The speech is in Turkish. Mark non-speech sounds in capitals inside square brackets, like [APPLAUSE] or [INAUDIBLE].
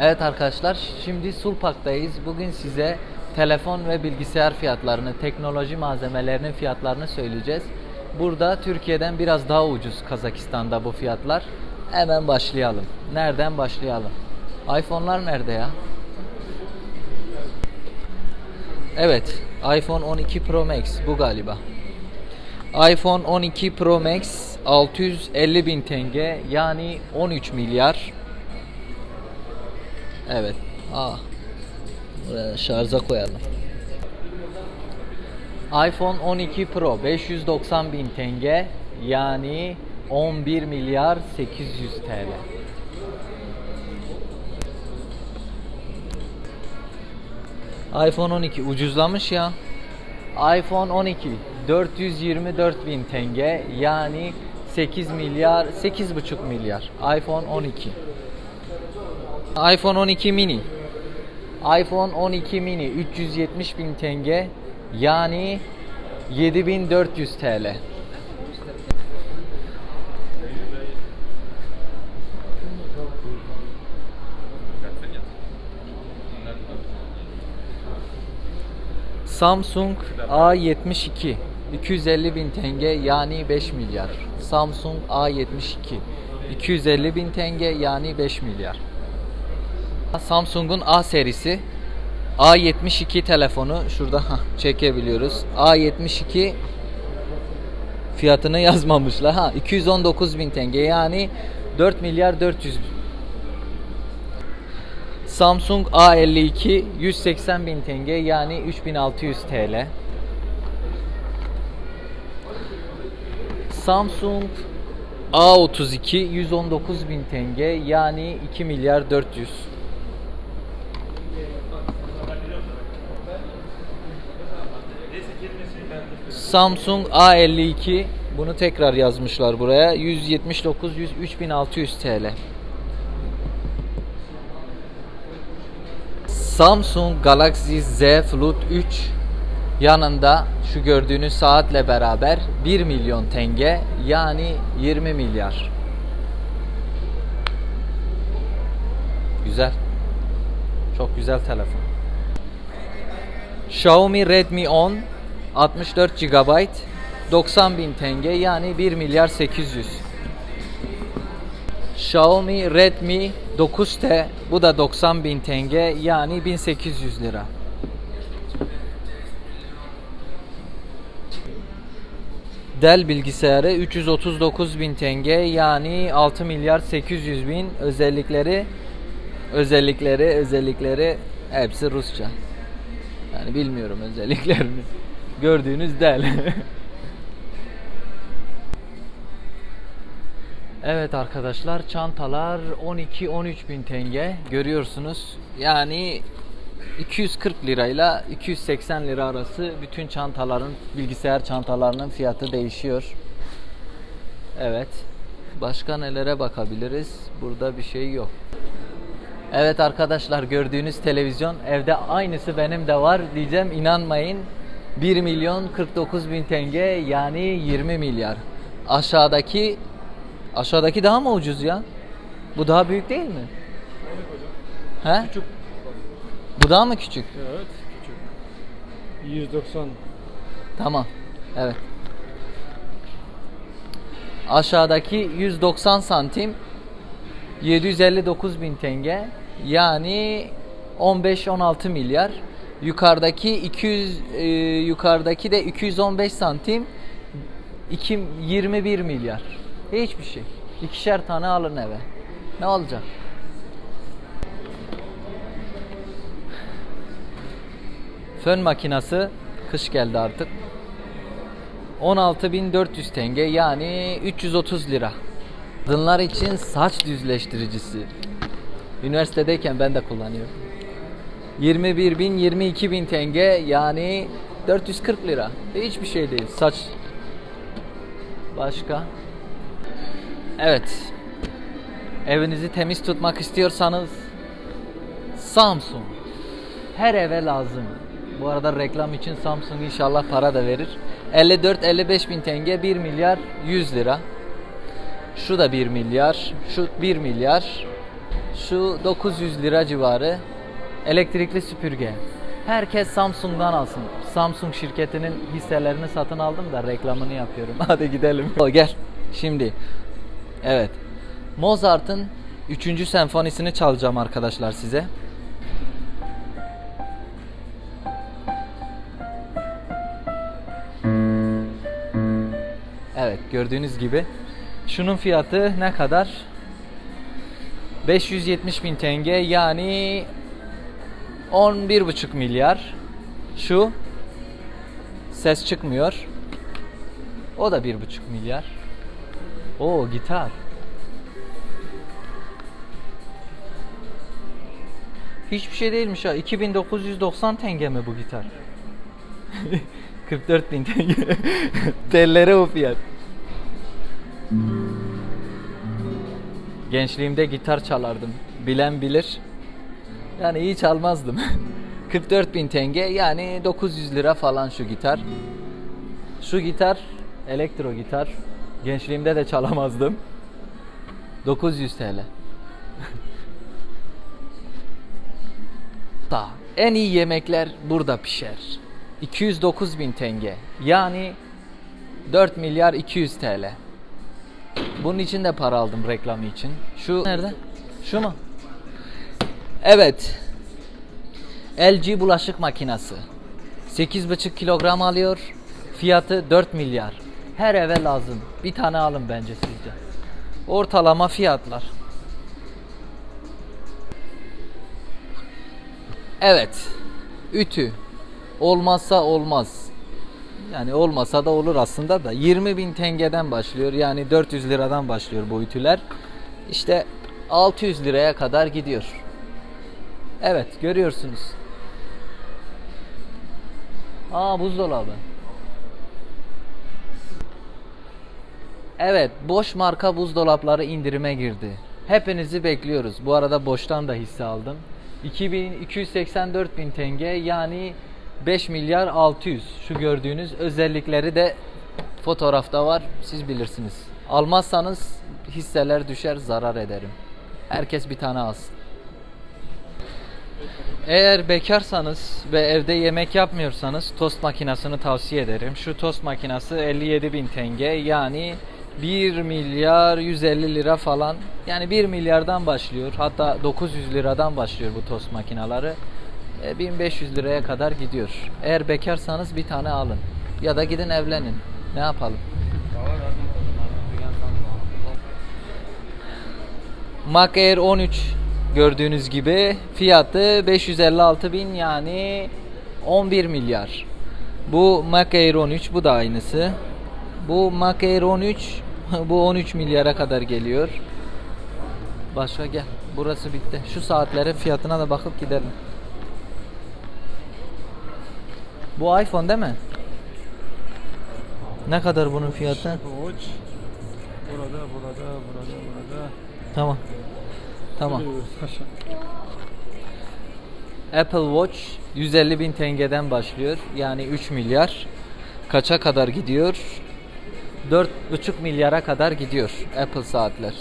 Evet arkadaşlar şimdi Sulpak'tayız. Bugün size telefon ve bilgisayar fiyatlarını, teknoloji malzemelerinin fiyatlarını söyleyeceğiz. Burada Türkiye'den biraz daha ucuz Kazakistan'da bu fiyatlar. Hemen başlayalım. Nereden başlayalım? iPhone'lar nerede ya? Evet, iPhone 12 Pro Max bu galiba. iPhone 12 Pro Max 650 bin tenge yani 13 milyar. Evet. Aa. Buraya şarja koyalım. iPhone 12 Pro 590 bin tenge yani 11 milyar 800 TL. iPhone 12 ucuzlamış ya. iPhone 12 424 bin tenge yani 8 milyar 8,5 milyar iPhone 12 iPhone 12 mini iPhone 12 mini 370 bin tenge yani 7400 TL Samsung A72 250 bin tenge yani 5 milyar. Samsung A72 250 bin tenge yani 5 milyar. Samsung'un A serisi A72 telefonu şurada çekebiliyoruz. A72 fiyatını yazmamışlar. Ha 219 bin tenge yani 4 milyar 400 Samsung A52 180 bin tenge yani 3600 TL. Samsung A32 119 bin tenge yani 2 milyar 400. Samsung A52 bunu tekrar yazmışlar buraya 179 100 3600 TL. Samsung Galaxy Z Flip 3 yanında şu gördüğünüz saatle beraber 1 milyon tenge yani 20 milyar. Güzel. Çok güzel telefon. Xiaomi Redmi 10 64 GB 90 bin tenge yani 1 milyar 800. Xiaomi Redmi 9T bu da 90 bin tenge yani 1800 lira. Dell bilgisayarı 339 bin tenge yani 6 milyar 800 bin özellikleri özellikleri özellikleri hepsi Rusça. Yani bilmiyorum özelliklerini. Gördüğünüz Dell. Evet arkadaşlar çantalar 12-13 bin tenge görüyorsunuz. Yani 240 lirayla 280 lira arası bütün çantaların bilgisayar çantalarının fiyatı değişiyor. Evet. Başka nelere bakabiliriz? Burada bir şey yok. Evet arkadaşlar gördüğünüz televizyon evde aynısı benim de var diyeceğim inanmayın. 1 milyon 49 bin tenge yani 20 milyar. Aşağıdaki Aşağıdaki daha mı ucuz ya? Bu daha büyük değil mi? He? Küçük. Bu daha mı küçük? Evet, küçük. 190. Tamam. Evet. Aşağıdaki 190 santim 759 bin tenge yani 15-16 milyar. Yukarıdaki 200 e, yukarıdaki de 215 santim 2 21 milyar. Hiçbir şey. İkişer tane alın eve. Ne olacak? Fön makinası kış geldi artık. 16.400 tenge yani 330 lira. Kadınlar için saç düzleştiricisi. Üniversitedeyken ben de kullanıyorum. 21 bin 22 bin tenge yani 440 lira. Hiçbir şey değil. Saç. Başka? Evet. Evinizi temiz tutmak istiyorsanız Samsung. Her eve lazım. Bu arada reklam için Samsung inşallah para da verir. 54-55 bin tenge 1 milyar 100 lira. Şu da 1 milyar. Şu 1 milyar. Şu 900 lira civarı elektrikli süpürge. Herkes Samsung'dan alsın. Samsung şirketinin hisselerini satın aldım da reklamını yapıyorum. [LAUGHS] Hadi gidelim. Gel. Şimdi. Evet. Mozart'ın 3. senfonisini çalacağım arkadaşlar size. Evet gördüğünüz gibi. Şunun fiyatı ne kadar? 570 bin tenge yani 11,5 milyar. Şu ses çıkmıyor. O da 1,5 milyar. O gitar. Hiçbir şey değilmiş ha. 2990 tenge mi bu gitar? [LAUGHS] 44 bin tenge. [LAUGHS] Tellere o fiyat. Gençliğimde gitar çalardım. Bilen bilir. Yani iyi çalmazdım. [LAUGHS] 44 bin tenge yani 900 lira falan şu gitar. Şu gitar elektro gitar. Gençliğimde de çalamazdım. 900 TL. [LAUGHS] da en iyi yemekler burada pişer. 209 bin tenge yani 4 milyar 200 TL. Bunun için de para aldım reklamı için. Şu nerede? Şu mu? Evet. LG bulaşık makinesi. 8,5 kilogram alıyor. Fiyatı 4 milyar. Her eve lazım. Bir tane alın bence sizce. Ortalama fiyatlar. Evet. Ütü. Olmazsa olmaz. Yani olmasa da olur aslında da 20 bin tengeden başlıyor yani 400 liradan başlıyor bu ütüler. İşte 600 liraya kadar gidiyor. Evet görüyorsunuz. Aa buzdolabı. Evet boş marka buzdolapları indirime girdi. Hepinizi bekliyoruz. Bu arada boştan da hisse aldım. 2284 bin tenge yani 5 milyar 600 şu gördüğünüz özellikleri de fotoğrafta var siz bilirsiniz. Almazsanız hisseler düşer zarar ederim. Herkes bir tane alsın. Eğer bekarsanız ve evde yemek yapmıyorsanız tost makinesini tavsiye ederim. Şu tost makinesi 57 bin tenge yani 1 milyar 150 lira falan. Yani 1 milyardan başlıyor. Hatta 900 liradan başlıyor bu tost makineleri. E, 1500 liraya kadar gidiyor. Eğer bekarsanız bir tane alın. Ya da gidin evlenin. Ne yapalım? Mac Air 13 gördüğünüz gibi fiyatı 556 bin yani 11 milyar. Bu Mac Air 13 bu da aynısı. Bu Mac Air 13 [LAUGHS] bu 13 milyara kadar geliyor. Başka gel. Burası bitti. Şu saatlerin fiyatına da bakıp gidelim. Bu iPhone değil mi? Ne kadar bunun fiyatı? Burada, burada, burada, burada. Tamam. Tamam. Apple Watch 150 bin tengeden başlıyor. Yani 3 milyar. Kaça kadar gidiyor? 4,5 milyara kadar gidiyor Apple saatler.